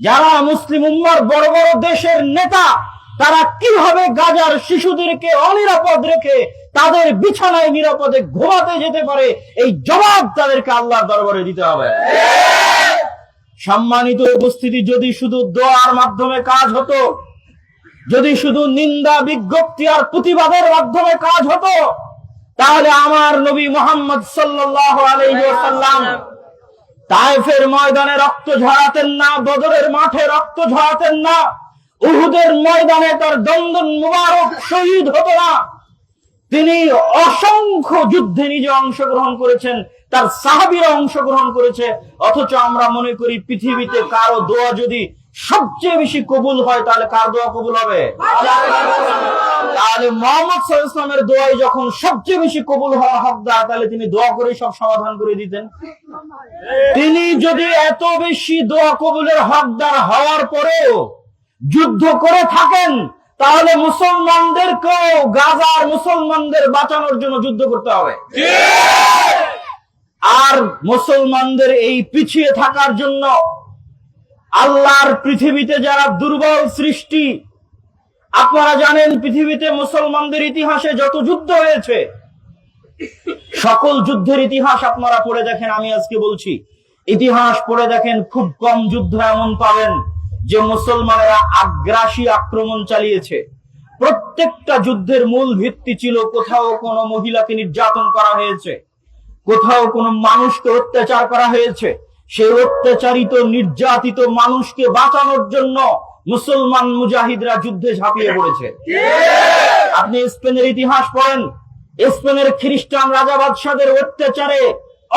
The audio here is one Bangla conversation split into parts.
যারা মুসলিম উম্মার বড় বড় দেশের নেতা, তারা কীভাবে গাজার শিশুদেরকে অনিরাপদ রেখে তাদের বিছানায় নিরাপদে ঘুমাতে যেতে পারে, এই জবাব তাদেরকে আল্লাহর দরবারে দিতে হবে। সম্মানিত উপস্থিতি, যদি শুধু দোয়ার মাধ্যমে কাজ হতো, যদি শুধু নিন্দা, বিজ্ঞপ্তি আর প্রতিবাদের মাধ্যমে কাজ হতো, তাহলে আমার নবী মোহাম্মদ সাল্লাল্লাহু আলাইহি তায়েফের ময়দানে রক্ত ঝরাতেন না, বদরের মাঠে রক্ত ঝরাতেন না। উহুদের ময়দানে তার দন্দন মুবারক শহীদ হতো না। তিনি অসংখ্য যুদ্ধে নিজে অংশগ্রহণ করেছেন, তার সাহাবিরা অংশগ্রহণ করেছে। অথচ আমরা মনে করি পৃথিবীতে কারও দোয়া যদি সবচেয়ে বেশি কবুল হয় তাহলে কার দোয়া কবুল হবে? তাহলে মোহাম্মদ ইসলামের দোয়াই যখন সবচেয়ে বেশি কবুল হওয়ার হকদার তাহলে তিনি দোয়া করে সব সমাধান করে দিতেন। তিনি যদি এত বেশি দোয়া কবুলের হকদার হওয়ার পরেও যুদ্ধ করে থাকেন তাহলে মুসলমানদেরকেও গাজার মুসলমানদের বাঁচানোর জন্য যুদ্ধ করতে হবে। আর মুসলমানদের এই পিছিয়ে থাকার জন্য আল্লাহর পৃথিবীতে যারা দুর্বল সৃষ্টি, আপনারা জানেন পৃথিবীতে মুসলমানদের ইতিহাসে যত যুদ্ধ হয়েছে, সকল যুদ্ধের ইতিহাস আপনারা পড়ে দেখেন, আমি আজকে বলছি। ইতিহাস পড়ে দেখেন, খুব কম যুদ্ধ এমন পাবেন যে মুসলমানেরা আগ্রাসী আক্রমণ চালিয়েছে। প্রত্যেকটা যুদ্ধের মূল ভিত্তি ছিল কোথাও কোনো মহিলাকে নির্যাতন করা হয়েছে, কোথাও কোনো মানুষকে অত্যাচার করা হয়েছে। সেই অত্যাচারিত, নির্যাতিত মানুষকে বাঁচানোর জন্য মুসলমান মুজাহিদরা যুদ্ধে ঝাঁপিয়ে পড়েছে। আপনি স্পেনের ইতিহাস পড়েন, স্পেনের খ্রিস্টান রাজা বাদশাদের অত্যাচারে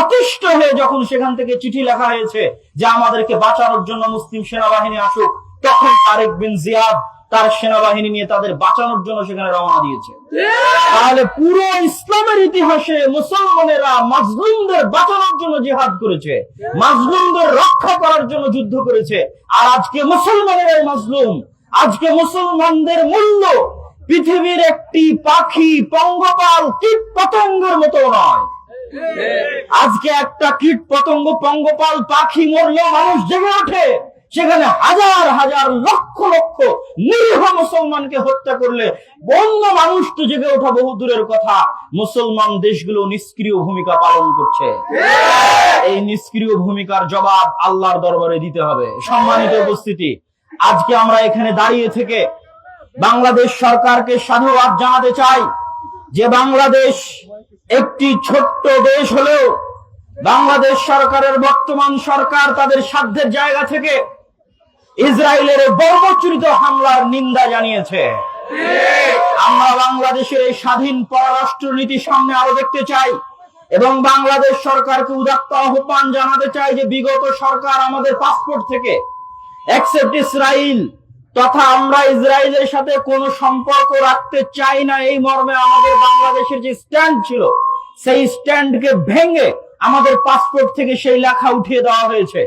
অতিষ্ঠ হয়ে যখন সেখান থেকে চিঠি লেখা হয়েছে যে আমাদেরকে বাঁচানোর জন্য মুসলিম সেনাবাহিনী আসুক, তখন তারেক বিন জিয়াদ তার সেনাবাহিনী নিয়ে তাদের বাঁচানোর জন্য সেখানে রওনা দিয়েছে। তাহলে পুরো ইসলামের ইতিহাসে মুসলমানেরা মাজলুমদের বাঁচানোর জন্য জিহাদ করেছে মাজলুমদের রক্ষা করার জন্য যুদ্ধ করেছে। আর আজকে মুসলমানেরাই মাজলুম। আজকে মুসলমানদের মূল্য পৃথিবীর একটি পাখি পঙ্গপাল কীট পতঙ্গের মতো নয়। আজকে একটা কীট পতঙ্গ পঙ্গপাল পাখি মরলেও মানুষ জেগে ওঠে। সেখানে হাজার হাজার লক্ষ লক্ষ নিরীহ মুসলমানকে হত্যা করলে অন্য মানুষ তো জেগে ওঠা বহু দূরের কথা। মুসলমান দেশগুলো নিষ্ক্রিয় ভূমিকা পালন করছে। এই নিষ্ক্রিয় ভূমিকার জবাব আল্লাহর দরবারে দিতে হবে। সম্মানিত উপস্থিতি, আজকে আমরা এখানে দাঁড়িয়ে থেকে বাংলাদেশ সরকারকে সাধুবাদ জানাতে চাই যে বাংলাদেশ একটি ছোট্ট দেশ হলেও বাংলাদেশ সরকারের বর্তমান সরকার তাদের সাধ্যের জায়গা থেকে ইসরায়েলের বর্বচরিত হামলার নিন্দা জানিয়েছে। আমরা বাংলাদেশের এই স্বাধীন পররাষ্ট্র নীতি সামনে আরও দেখতে চাই এবং বাংলাদেশ সরকারকে উদাত্ত আহ্বান জানাতে চাই যে বিগত সরকার আমাদের পাসপোর্ট থেকে অ্যাকসেপ্ট ইসরায়েল তথা আমরা ইসরায়েলের সাথে কোনো সম্পর্ক রাখতে চাই না। এই মর্মে আমাদের বাংলাদেশের যে স্ট্যান্ড ছিল, সেই স্ট্যান্ডকে ভেঙে আমাদের পাসপোর্ট থেকে সেই লেখা উঠিয়ে দেওয়া হয়েছে।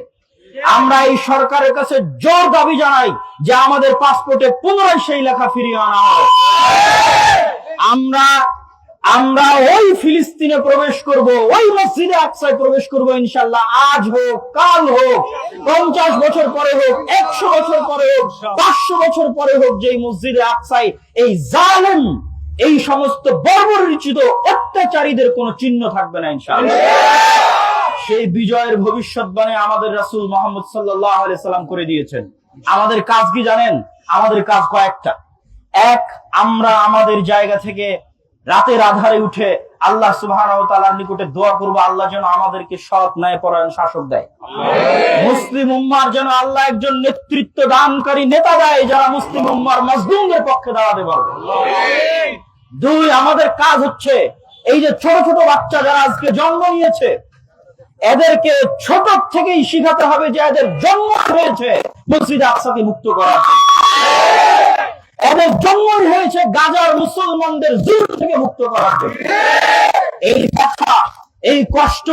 আমরা এই সরকারের কাছে জোর দাবি জানাই যে আমাদের পাসপোর্টে পুনরায় সেই লেখা ফিরিয়ে আনা হবে। আমরা আমরা ওই ফিলিস্তিনে প্রবেশ করব, ওই মসজিদে আকসায় প্রবেশ করব ইনশাল্লাহ আজ হোক, কাল হোক, পঞ্চাশ বছর পরে হোক, একশো বছর পরে হোক, পাঁচশো বছর পরে হোক যে মসজিদে আকসাই এই জালেম, এই সমস্ত বর্বরিচিত অত্যাচারীদের কোনো চিহ্ন থাকবে না ইনশাল্লাহ সেই বিজয়ের ভবিষ্যৎবাণী আমাদের রাসূল মোহাম্মদ সাল্লাহ সাল্লাম করে দিয়েছেন। আমাদের কাজ কি জানেন? আমাদের কাজ কয়েকটা। এক আমরা আমাদের জায়গা থেকে রাতের আধারে উঠে আল্লাহ ওয়া নিকটে দোয়া করব আল্লাহ যেন আমাদেরকে সৎ ন্যায় পরায়ণ শাসক দেয়। মুসলিম উম্মার যেন আল্লাহ একজন নেতৃত্ব দানকারী নেতা দেয় যারা মুসলিম উম্মার মজলুমদের পক্ষে দাঁড়াতে পারবে। দুই আমাদের কাজ হচ্ছে এই যে ছোট ছোট বাচ্চা যারা আজকে জন্ম নিয়েছে এদেরকে ছোট থেকেই শিখাতে হবে যে এদের জন্ম হয়েছে মসজিদ আকসাকে মুক্ত করা এদের জন্ম হয়েছে গাজার মুসলমানদের জুল থেকে মুক্ত জন্য। এই কথা, এই কষ্ট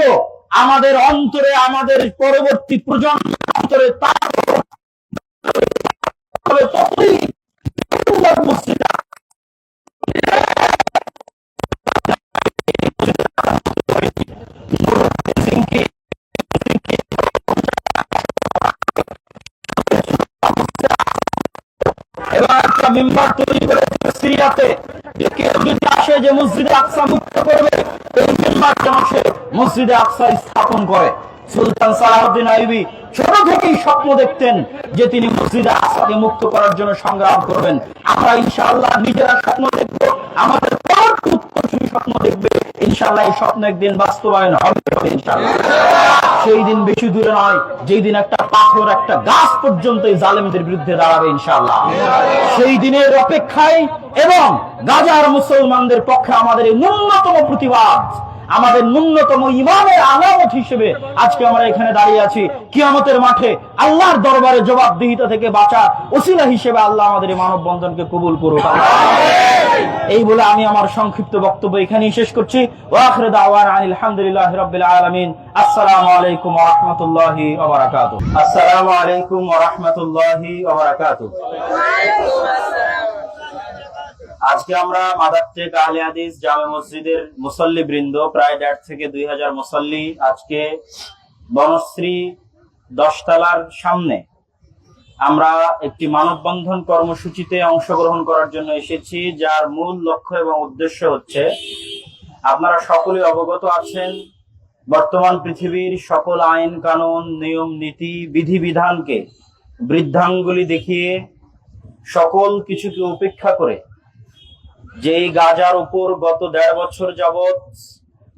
আমাদের অন্তরে, আমাদের পরবর্তী প্রজন্ম অন্তরে তার মসজিদ মেম্বার তৈরি সিরিয়াতে। কেউ যদি আসে যে মসজিদে আকসা মুক্ত করবে, এই মেম্বার যেন সে মসজিদে আকসা স্থাপন করে। সুলতান সালাহউদ্দিন আইবি ছোট থেকেই স্বপ্ন দেখতেন যে তিনি মসজিদে আকসাকে মুক্ত করার জন্য সংগ্রাম করবেন। আমরা ইনশাআল্লাহ নিজেরা স্বপ্ন দেখব, আমাদের পরবর্তী স্বপ্ন দেখবে। ইনশাআল্লাহ এই স্বপ্ন একদিন বাস্তবায়ন হবে, ইনশাআল্লাহ। সেই দিন বেশি দূরে নয়, যেই দিন একটা পাথর, একটা গাছ পর্যন্ত এই জালেমদের বিরুদ্ধে দাঁড়াবে ইনশাআল্লাহ। সেই দিনের অপেক্ষায় এবং গাজার মুসলমানদের পক্ষে আমাদের এই ন্যূনতম প্রতিবাদ। আমাদের ন্যূনতম ইমানের আলামত হিসেবে আজকে আমরা এখানে দাঁড়িয়ে আছি। কিয়ামতের মাঠে আল্লাহর দরবারে জবাবদিহিতা থেকে বাঁচা ওসিলা হিসেবে আল্লাহ আমাদের এই মানববন্ধনকে কবুল করুক। এই বলে আমি আমার সংক্ষিপ্ত বক্তব্য এখানেই শেষ করছি। ওয়াখরে দাওয়ান আনিল হামদুলিল্লাহি রাব্বিল আলামিন। আসসালামু আলাইকুম ওয়া রাহমাতুল্লাহি ওয়া বারাকাতুহু। আসসালামু আলাইকুম ওয়া রাহমাতুল্লাহি ওয়া বারাকাতুহু। আজকে আমরা মাদারটেক আহলে হাদিস জামে মসজিদের মুসল্লি বৃন্দ, প্রায় দেড় থেকে দুই হাজার মুসল্লি আজকে বনশ্রী দশতলার সামনে আমরা একটি মানববন্ধন কর্মসূচিতে অংশগ্রহণ করার জন্য এসেছি, যার মূল লক্ষ্য এবং উদ্দেশ্য হচ্ছে আপনারা সকলে অবগত আছেন, বর্তমান পৃথিবীর সকল আইন, কানুন, নিয়ম, নীতি বিধিবিধানকে বৃদ্ধাঙ্গুলি দেখিয়ে সকল কিছুকে উপেক্ষা করে যেই গাজার উপর গত দেড় বছর যাবৎ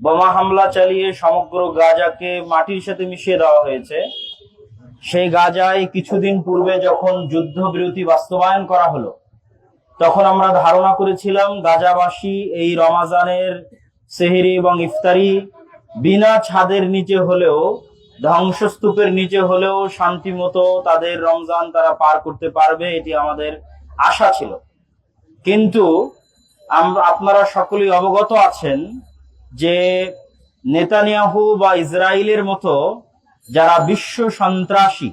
বোমা হামলা চালিয়ে সমগ্র গাজাকে মাটির সাথে মিশিয়ে দেওয়া হয়েছে, সেই গাজায় কিছুদিন পূর্বে যখন যুদ্ধবিরতি বাস্তবায়ন করা হলো, তখন আমরা ধারণা করেছিলাম গাজাবাসী এই রমাজানের সেহেরি এবং ইফতারি বিনা ছাদের নিচে হলেও, ধ্বংসস্তূপের নিচে হলেও শান্তি মতো তাদের রমজান তারা পার করতে পারবে, এটি আমাদের আশা ছিল। কিন্তু আপনারা সকলেই অবগত আছেন যে নেতানিয়াহু বা ইসরায়েলের মতো যারা বিশ্ব সন্ত্রাসী,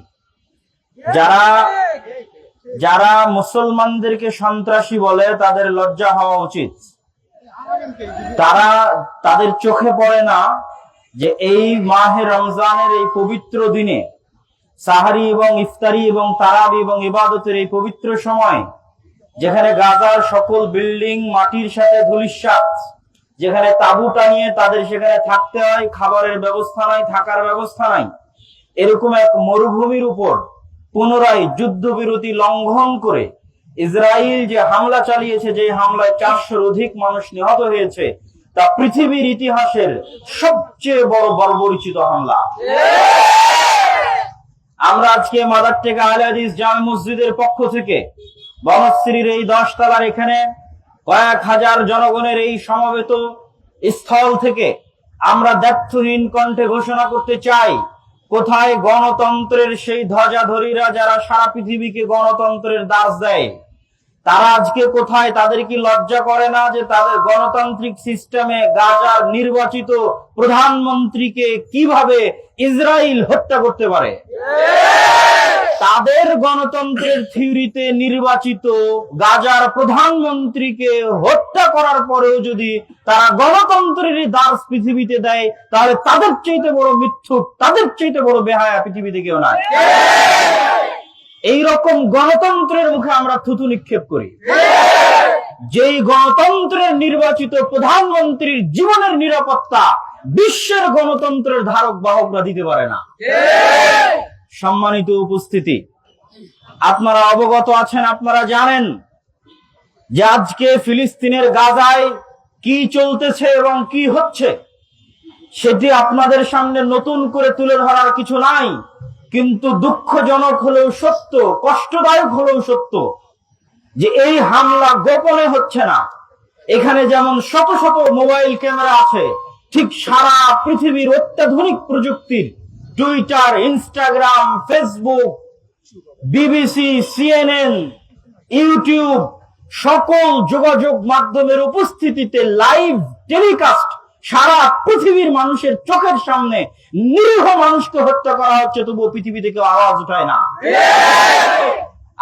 যারা যারা মুসলমানদেরকে সন্ত্রাসী বলে তাদের লজ্জা হওয়া উচিত। তারা তাদের চোখে পড়ে না যে এই মাহে রমজানের এই পবিত্র দিনে সাহারি এবং ইফতারি এবং তারাবি এবং ইবাদতের এই পবিত্র সময় যেখানে গাজার সকল বিল্ডিং, মাটির সাথে ধুলিস্বাত যেখানে তাবু টানিয়ে তাদের সেখানে থাকতে হয়, খাবারের ব্যবস্থা নাই, থাকার ব্যবস্থা নাই। এরকম এক মরুভূমির উপর পুনরায় যুদ্ধবিরতি লঙ্ঘন করে ইসরায়েল যে হামলা চালিয়েছে যে হামলায় চারশোর অধিক মানুষ নিহত হয়েছে, তা পৃথিবীর ইতিহাসের সবচেয়ে বড় বর্বরিচিত হামলা। আমরা আজকে মাদার টেকা আল হাদিস জামে মসজিদের পক্ষ থেকে বনশ্রীর এই দশ তলার এখানে কয়েক হাজার জনগণের এই সমবেত স্থল থেকে আমরা দ্ব্যর্থহীন কণ্ঠে ঘোষণা করতে চাই। কোথায় গণতন্ত্রের সেই ধ্বজাধরীরা যারা সারা পৃথিবীকে গণতন্ত্রের দাস দেয়? তারা আজকে কোথায়? তাদের কি লজ্জা করে না যে তাদের গণতান্ত্রিক সিস্টেমে গাজার নির্বাচিত প্রধানমন্ত্রীকে কীভাবে ইসরায়েল হত্যা করতে পারে? তাদের গণতন্ত্রের থিওরিতে নির্বাচিত গাজার প্রধানমন্ত্রীকে হত্যা করার পরেও যদি তারা গণতন্ত্রের দাস পৃথিবীতে দেয়, তাহলে তাদের চাইতে বড় মিথ্যুক, তাদের চাইতে বড় বেহায়া পৃথিবীতে কেউ নাই। এই রকম গণতন্ত্রের মুখে আমরা থুতু নিক্ষেপ করি। যেই গণতন্ত্রের নির্বাচিত প্রধানমন্ত্রীর জীবনের নিরাপত্তা বিশ্বের গণতন্ত্রের ধারক বাহকরা দিতে পারে না। সম্মানিত উপস্থিতি। আপনারা অবগত আছেন, আপনারা জানেন যে আজকে ফিলিস্তিনের গাজায় কি চলতেছে এবং কি হচ্ছে, সেটি আপনাদের সামনে নতুন করে তুলে ধরার কিছু নাই, কিন্তু দুঃখজনক হলেও সত্য, কষ্টদায়ক হলেও সত্য যে এই হামলা গোপনে হচ্ছে না। এখানে যেমন শত শত মোবাইল ক্যামেরা আছে, ঠিক সারা পৃথিবীর অত্যাধুনিক প্রযুক্তির Twitter Instagram Facebook BBC CNN YouTube সকল যোগাযোগ মাধ্যমের উপস্থিতিতে লাইভ টেলিকাস্ট সারা পৃথিবীর মানুষের চোখের সামনে নিরীহ মানুষকে হত্যা করা হচ্ছে, তবুও পৃথিবী থেকে আওয়াজ উঠায় না।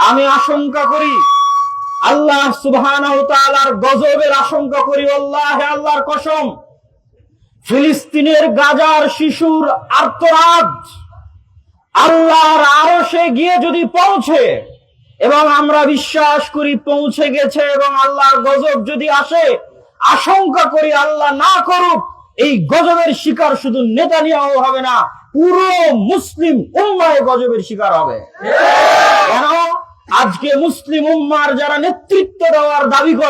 আমি আশঙ্কা করি, আল্লাহ তাআলার গজবের আশঙ্কা করি আল্লাহ আল্লাহর কসম। ফিলিস্তিনের গাজার শিশুর আর্তরাদ আল্লাহর আরশে গিয়ে যদি পৌঁছে, এবং আমরা বিশ্বাস করি পৌঁছে গেছে এবং আল্লাহর গজব যদি আসে, আশঙ্কা করি আল্লাহ না করুক, এই গজবের শিকার শুধু নেতানিয়াহু হবে না, পুরো মুসলিম উম্মায় গজবের শিকার হবে। কেন? আজকে মুসলিম উম্মার যারা নেতৃত্ব দেওয়ার দাবি করে